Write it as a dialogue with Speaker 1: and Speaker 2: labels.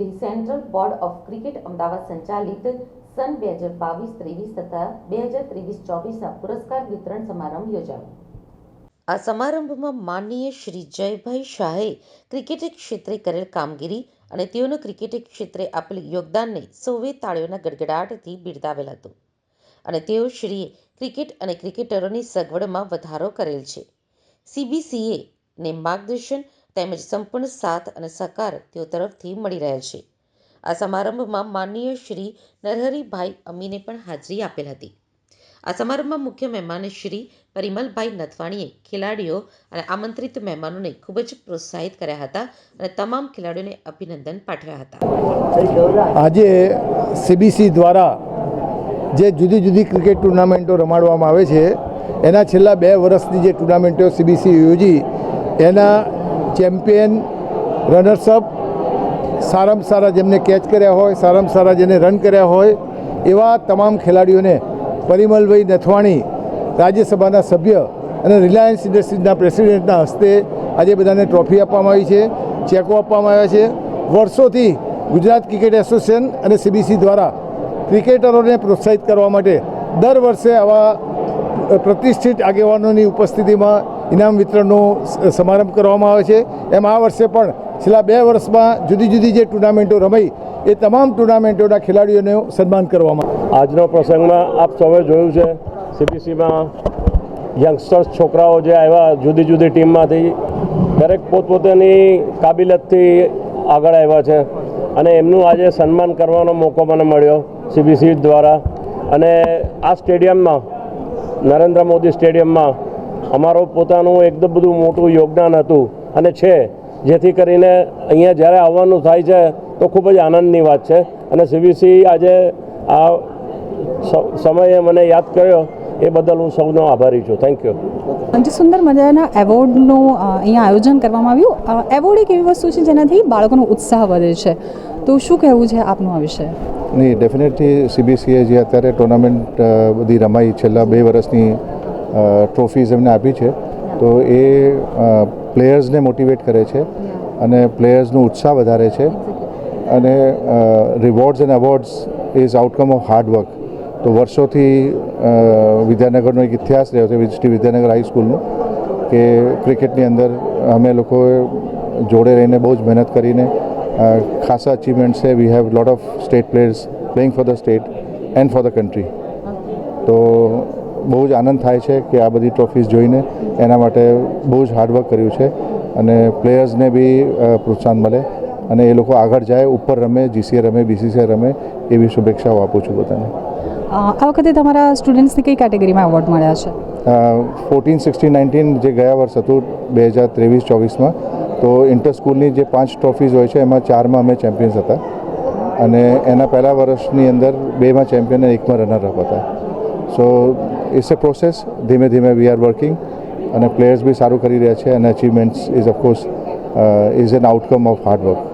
Speaker 1: The central board of cricket Ahmedabad સંચાલિત સન બે હજાર બાવીસ ત્રેવીસ તથા બે હજાર ત્રેવીસ ચોવીસના પુરસ્કાર વિતરણ સમારંભ યોજાયો. આ સમારંભમાં માનનીય શ્રી જયભાઈ શાહે ક્રિકેટ ક્ષેત્રે કરેલ કામગીરી અને તેઓનું ક્રિકેટ ક્ષેત્રે આપેલ યોગદાનને સૌએ તાળીઓના ગડગડાટથી બિરદાવેલ હતું. અને તેઓ શ્રીએ ક્રિકેટ અને ક્રિકેટરોની સગવડમાં વધારો કરેલ છે. સીબીસીએ ને માર્ગદર્શન તેમજ સંપૂર્ણ સાથ અને સહકાર તેઓ તરફથી મળી રહ્યા છે. આ સમારંભમાં માનનીય શ્રી નરહરીભાઈ અમીને પણ હાજરી આપેલ હતી. આ સમારંભમાં મુખ્ય મહેમાન શ્રી પરિમલભાઈ નથવાણીએ ખેલાડીઓ અને આમંત્રિત મહેમાનોને ખૂબ જ પ્રોત્સાહિત કર્યા હતા અને તમામ ખેલાડીઓને અભિનંદન પાઠવ્યા હતા.
Speaker 2: આજે સીબીસી દ્વારા જે જુદી જુદી ક્રિકેટ ટુર્નામેન્ટો રમાડવામાં આવે છે, એના છેલ્લા બે વર્ષની જે ટુર્નામેન્ટો સીબીસી યોજી, એના ચેમ્પિયન, રનર્સઅપ, સારામાં સારા જેમને કેચ કર્યા હોય, સારામાં સારા જેને રન કર્યા હોય, એવા તમામ ખેલાડીઓને પરિમલભાઈ નથવાણી, રાજ્યસભાના સભ્ય અને રિલાયન્સ ઇન્ડસ્ટ્રીઝના પ્રેસિડેન્ટના હસ્તે આજે બધાને ટ્રોફી આપવામાં આવી છે, ચેકો આપવામાં આવ્યા છે. વર્ષોથી ગુજરાત ક્રિકેટ એસોસિએશન અને સીબીસી દ્વારા ક્રિકેટરોને પ્રોત્સાહિત કરવા માટે દર વર્ષે આવા પ્રતિષ્ઠિત આગેવાનોની ઉપસ્થિતિમાં ઇનામ વિતરણનો સમારંભ કરવામાં આવે છે. એમ આ વર્ષે પણ છેલ્લા બે વર્ષમાં જુદી જુદી જે ટુર્નામેન્ટો રમાઈ, એ તમામ ટુર્નામેન્ટોના ખેલાડીઓને સન્માન કરવામાં
Speaker 3: આજનો પ્રસંગમાં આપ સૌએ જોયું છે સીબીસીમાં યંગસ્ટર્સ છોકરાઓ જે આવ્યા જુદી જુદી ટીમમાંથી, દરેક પોતપોતાની કાબિલિયતથી આગળ આવ્યા છે. અને એમનું આજે સન્માન કરવાનો મોકો મને મળ્યો સીબીસી દ્વારા. અને આ સ્ટેડિયમમાં, નરેન્દ્ર મોદી સ્ટેડિયમમાં અમારું પોતાનું એકદમ બધું મોટું યોગદાન હતું. અને છે જેથી કરીને અહીંયા જ્યારે આવવાનું થાય છે તો ખૂબ જ આનંદની વાત છે. અને સીબીસી આજે આ સ- સમયે મને યાદ કર્યો એ બદલ હું સૌનો આભારી છું. થેન્ક યુ
Speaker 4: અંજી સુંદર મજાના એવોર્ડનું અહીંયા આયોજન કરવામાં આવ્યું. એવોર્ડ એક એવી વસ્તુ છે જેનાથી બાળકોનો ઉત્સાહ વધે છે. તો શું કહેવું છે આપનું આ વિશે?
Speaker 2: નહીં ડેફિનેટલી સીબીસીએ જે અત્યારે ટુર્નામેન્ટ બધી રમાઈ છેલ્લા બે વર્ષની ટ્રોફીઝ એમને આપી છે. તો એ પ્લેયર્સને મોટિવેટ કરે છે અને પ્લેયર્સનો ઉત્સાહ વધારે છે. અને rewards and awards is outcome of hard work તો વર્ષોથી વિદ્યાનગરનો એક ઇતિહાસ રહ્યો છે શ્રી વિદ્યાનગર હાઈસ્કૂલનું કે ક્રિકેટની અંદર અમે લોકોએ જોડે રહીને બહુ જ મહેનત કરીને ખાસા અચીવમેન્ટ છે. We have lot of state players playing for the state and for the country તો બહુ જ આનંદ થાય છે કે આ બધી ટ્રોફીઝ જોઈને એના માટે બહુ જ હાર્ડવર્ક કર્યું છે અને પ્લેયર્સને બી પ્રોત્સાહન મળે અને એ લોકો આગળ જાય ઉપર રમે જીસીએ રમે બીસીસીઆઈ રમે એવી શુભેચ્છાઓ આપું છું બધાને.
Speaker 4: આ વખતે તમારા સ્ટુડન્ટ્સને કઈ કેટેગરીમાં એવોર્ડ મળ્યા છે?
Speaker 2: ફોર્ટીન સિક્સટીન નાઇન્ટીન જે ગયા વર્ષ હતું બે હજાર ત્રેવીસ ચોવીસમાં તો ઇન્ટર સ્કૂલની જે પાંચ ટ્રોફીઝ હોય છે એમાં ચારમાં અમે ચેમ્પિયન્સ હતા. અને એના પહેલા વર્ષની અંદર બેમાં ચેમ્પિયન અને એકમાં રનરઅપ હતા. સો ઇટ્સ અ પ્રોસેસ ધીમે ધીમે વી આર વર્કિંગ અને પ્લેયર્સ બી સારું કરી રહ્યા છે અને achievements is of course is an outcome of hard work